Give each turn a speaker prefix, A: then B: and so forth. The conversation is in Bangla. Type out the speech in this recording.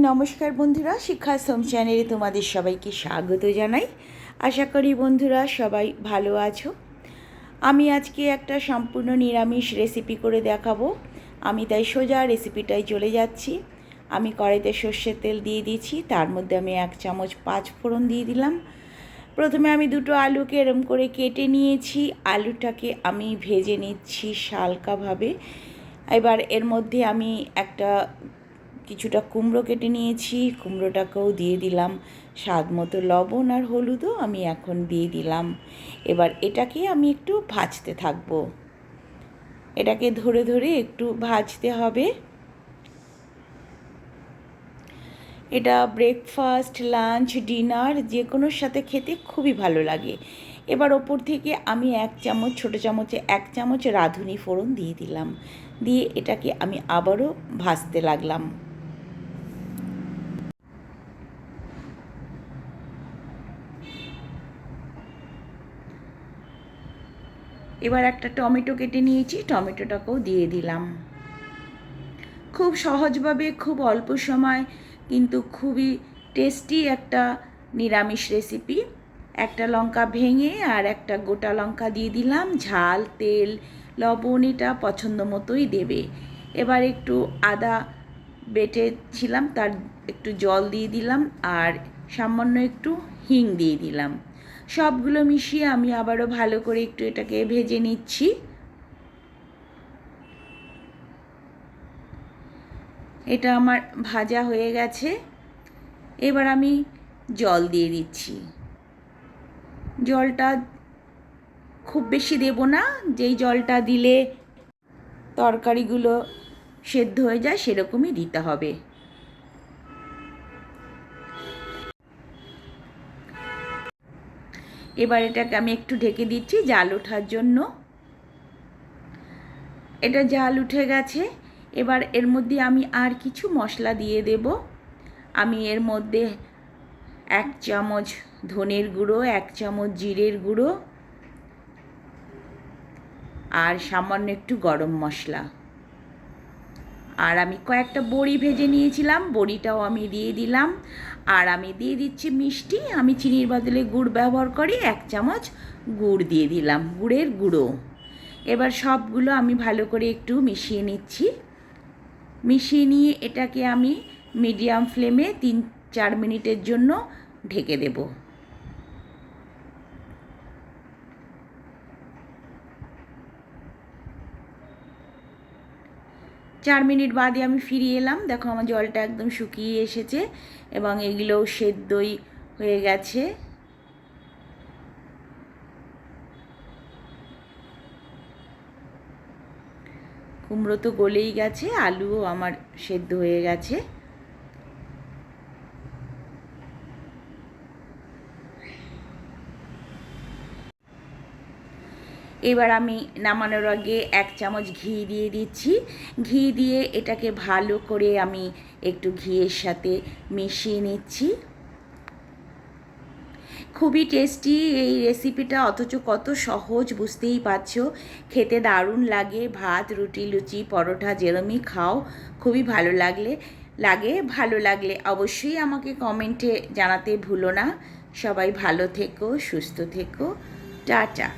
A: নমস্কার বন্ধুরা শিক্ষাশ্রম চ্যানেলে তোমাদের সবাইকে স্বাগত জানাই। আশা করি বন্ধুরা সবাই ভালো আছো। আমি আজকে একটা সম্পূর্ণ নিরামিষ রেসিপি করে দেখাবো। আমি তাই সোজা রেসিপিটাই চলে যাচ্ছি। আমি কড়াইতে সর্ষের তেল দিয়ে দিয়েছি, তার মধ্যে আমি এক চামচ পাঁচ ফোড়ন দিয়ে দিলাম। প্রথমে আমি দুটো আলুকে এরম করে কেটে নিয়েছি। আলুটাকে আমি ভেজে নিচ্ছি হালকাভাবে এবার এর মধ্যে আমি একটা কিছুটা কুমড়ো কেটে নিয়েছি, কুমড়োটাকেও দিয়ে দিলাম। স্বাদ মতো লবণ আর হলুদও আমি এখন দিয়ে দিলাম। এবার এটাকে আমি একটু ভাজতে থাকব। এটাকে ধরে ধরে একটু ভাজতে হবে। এটা ব্রেকফাস্ট লাঞ্চ ডিনার যে কোনোর সাথে খেতে খুবই ভালো লাগে। এবার ওপর থেকে আমি এক চামচ, ছোটো চামচে এক চামচ রাঁধুনি ফোড়ন দিয়ে দিলাম। দিয়ে এটাকে আমি আবারও ভাজতে লাগলাম। এবার একটা টমেটো কেটে নিয়েছি, টমেটোটাকেও দিয়ে দিলাম। খুব সহজভাবে, খুব অল্প সময়, কিন্তু খুবই টেস্টি একটা নিরামিষ রেসিপি একটা লঙ্কা ভেঙে আর একটা গোটা লঙ্কা দিয়ে দিলাম, ঝাল, তেল, লবণ এটা পছন্দ মতোই দেবে। এবার একটু আদা বেটেছিলাম, তার একটু জল দিয়ে দিলাম, আর সামান্য একটু হিং দিয়ে দিলাম। সবগুলো মিশিয়ে আমি আবারও ভালো করে একটু এটাকে ভেজে নিচ্ছি। এটা আমার ভাজা হয়ে গেছে। এবার আমি জল দিয়ে দিচ্ছি। জলটা খুব বেশি দেব না, যেই জলটা দিলে তরকারিগুলো সেদ্ধ হয়ে যায় সেরকমই দিতে হবে। এবার এটাকে আমি একটু ঢেকে দিচ্ছি জাল ওঠার জন্য। এটা জাল উঠে গেছে। এবার এর মধ্যে আমি আর কিছু মশলা দিয়ে দেব। আমি এর মধ্যে এক চামচ ধনের গুঁড়ো, এক চামচ জিরের গুঁড়ো আর সামান্য একটু গরম মশলা। আর আমি কয়েকটা বড়ি ভেজে নিয়েছিলাম, বড়িটাও আমি দিয়ে দিলাম। আর আমি দিয়ে দিচ্ছি মিষ্টি, আমি চিনির বদলে গুড় ব্যবহার করি, এক চামচ গুড় দিয়ে দিলাম, গুড়ের গুঁড়ো। এবার সবগুলো আমি ভালো করে একটু মিশিয়ে নিচ্ছি। মিশিয়ে নিয়ে এটাকে আমি মিডিয়াম ফ্লেমে তিন চার মিনিটের জন্য ঢেকে দেবো। চার মিনিট বাদে আমি ফিরিয়ে এলাম। দেখো আমার জলটা একদম শুকিয়ে এসেছে এবং এগুলোও সেদ্ধই হয়ে গেছে। কুমড়ো তো গলেই গেছে, আলুও আমার সেদ্ধ হয়ে গেছে। এবার আমি নামানোর আগে এক চামচ ঘি দিয়ে দিচ্ছি। ঘি দিয়ে এটাকে ভালো করে আমি একটু ঘিয়ের সাথে মিশিয়ে নিচ্ছি। খুবই টেস্টি এই রেসিপিটা অথচ কত সহজ, বুঝতেই পারছ। খেতে দারুণ লাগে, ভাত, রুটি, লুচি, পরোটা যেরমই খাও, খুবই ভালো লাগলে, লাগে, ভালো লাগলে অবশ্যই আমাকে কমেন্টে জানাতে ভুলো না। সবাই ভালো থেকো, সুস্থ থেকো। টাটা।